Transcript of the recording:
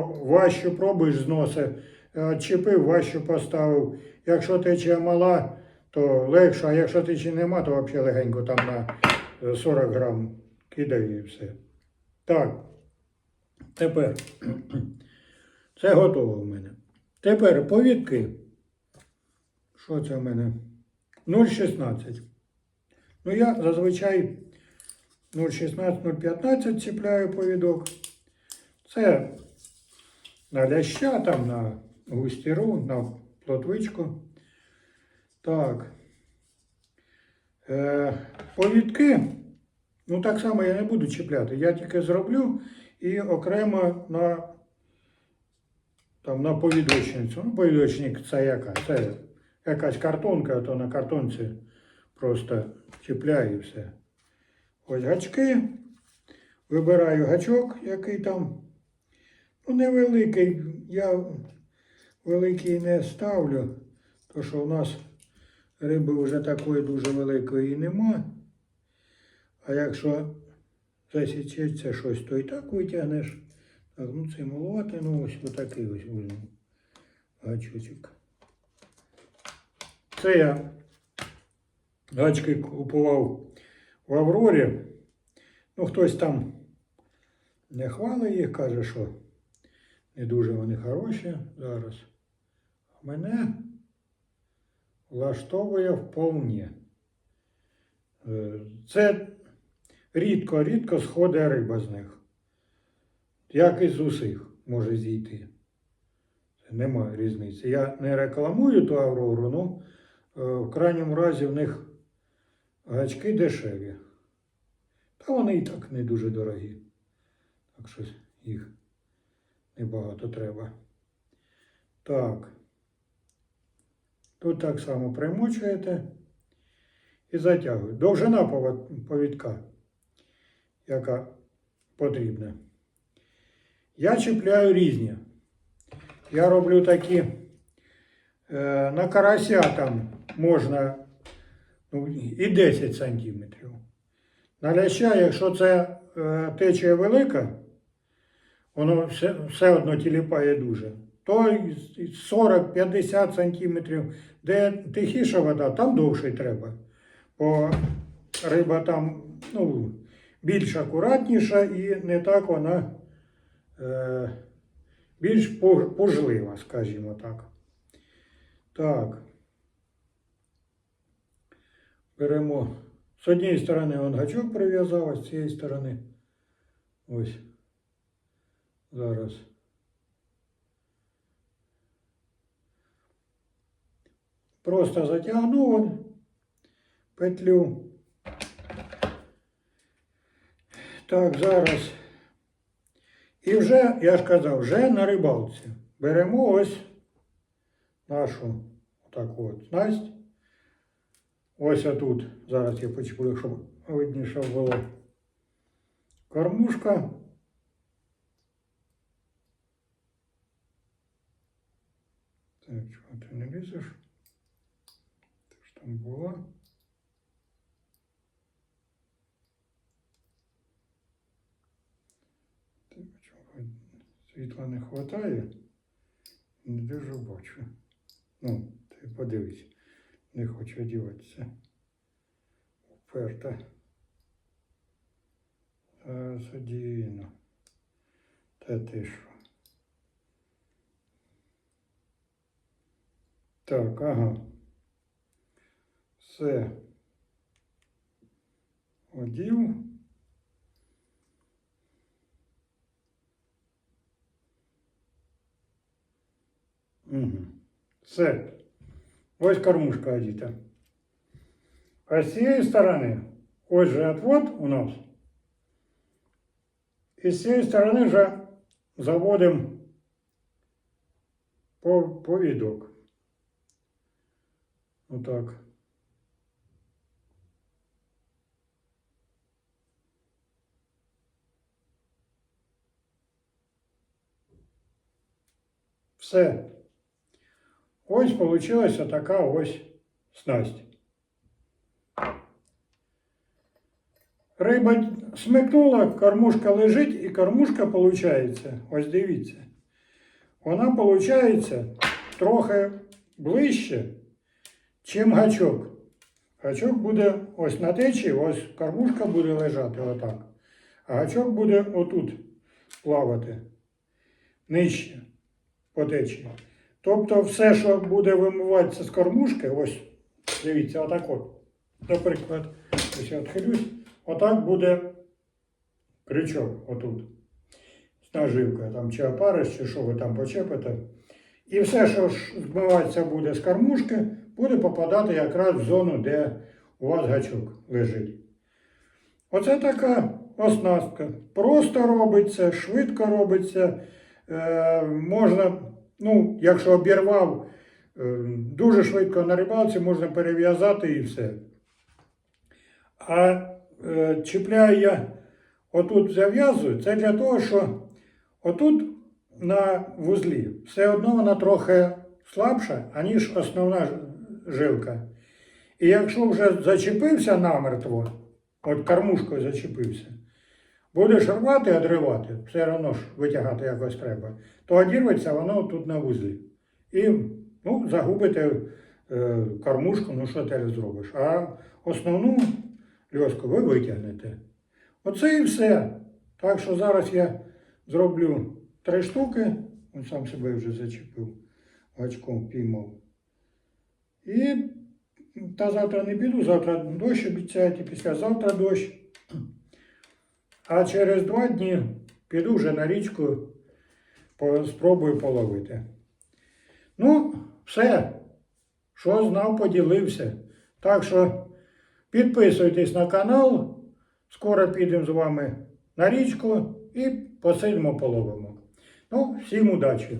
Важчу пробуєш зносив, чіпив, важчу поставив. Якщо течія мала, то легше, а якщо течії нема, то взагалі легенько там на е, 40 грам кидаю і все. Так. Тепер. Це готово в мене. Тепер повідки. Що це в мене? 0,16. Ну, я зазвичай 0,16-0,15 чіпляю повідок. Це на ляща, там, на густіру, на плотвичку. Так. Е, повідки, ну так само я не буду чіпляти. Я тільки зроблю і окремо на, там, на повідочницю. Ну, повідочник це яка? Це якась картонка, то на картонці просто чіпляю все. Ось гачки. Вибираю гачок, який там. Невеликий. Я великий не ставлю, тому що у нас риби вже такої дуже великої нема. А якщо засічеться щось, то і так витягнеш. Так, ну це малувати, ну ось отакий ось візьму гачочок. Це я гачки купував в Аврорі. Ну, хтось там не хвалить їх, каже, що не дуже вони хороші зараз. Мене влаштовує вповні. Е, Це рідко, рідко сходить риба з них. Як і з усіх може зійти. Це Нема різниці. Я не рекламую ту Аврору, ну е, в крайньому разі в них гачки дешеві. Та вони і так не дуже дорогі. Так що їх небагато треба. Так. Тут так само примочуєте і затягуєте. Довжина повідка, яка потрібна. Я чіпляю різні. Я роблю такі е, на карася там можна ну, і 10 сантиметрів. На ляща, якщо це е, течія велика, воно все, все одно тіліпає дуже. То 40-50 сантиметрів, де тихіша вода, там довше треба. Бо риба там ну, більш акуратніша і не так вона е, більш пужлива, скажімо так. Так. Беремо. З однієї сторони он гачок прив'язав, а з цієї сторони ось зараз. Просто затягнув петлю. Так, зараз. І вже, я ж казав, вже на рибалці. Беремо ось нашу отаку от снасть. Ось отут. Зараз я почекаю, щоб видніше було. Кормушка. Так, чого ти не лізеш? Ти ж там була. Так, чого світла не вистачає? Не дуже бачу. Ну, ти подивись. Не хочу одіватися. Уперта. Зараз. Та ти що? Так, ага. Все. Одів. Угу. Все. Ось кормушка одіта. А з цієї сторони, ось же отвод у нас. І з цієї сторони вже заводимо по, повідок. Отак. Все. Ось получилася така ось снасть. Риба смикнула, кормушка лежить і кормушка виходить. Ось дивіться. вона виходить трохи ближче, чим гачок. Гачок буде ось на течі, ось кормушка буде лежати отак. А гачок буде отут плавати нижче по течії. Тобто все, що буде вимиватися з кормушки, ось, дивіться, отак от. Наприклад, ось я відхилюсь, отак буде крючок отут. З наживкою, там чи опариш, чи що ви там почепите. І все, що змиватися буде з кормушки, буде попадати якраз в зону, де у вас гачок лежить. Оце така оснастка. Просто робиться, швидко робиться. Е, можна, ну, якщо обірвав, е, дуже швидко на рибалці можна перев'язати і все. А е, чіпляю я отут зав'язую, це для того, що отут на вузлі все одно вона трохи слабша, аніж основна жилка. І якщо вже зачепився намертво, от кормушкою зачепився, будеш рвати, одривати, все одно ж витягати якось треба, то одірветься воно тут на вузлі. І ну, загубите е, кормушку, ну що ти зробиш. А основну льоску ви витягнете. Оце і все. Так що зараз я зроблю три штуки. Він сам себе вже зачепив, гачком піймав. І та завтра не піду, завтра дощ обіцяють, і післязавтра дощ. А через два дні піду вже на річку, спробую половити. Ну, все. Що знав, поділився. Так що підписуйтесь на канал. Скоро підемо з вами на річку і посидимо половимо. Ну, всім удачі!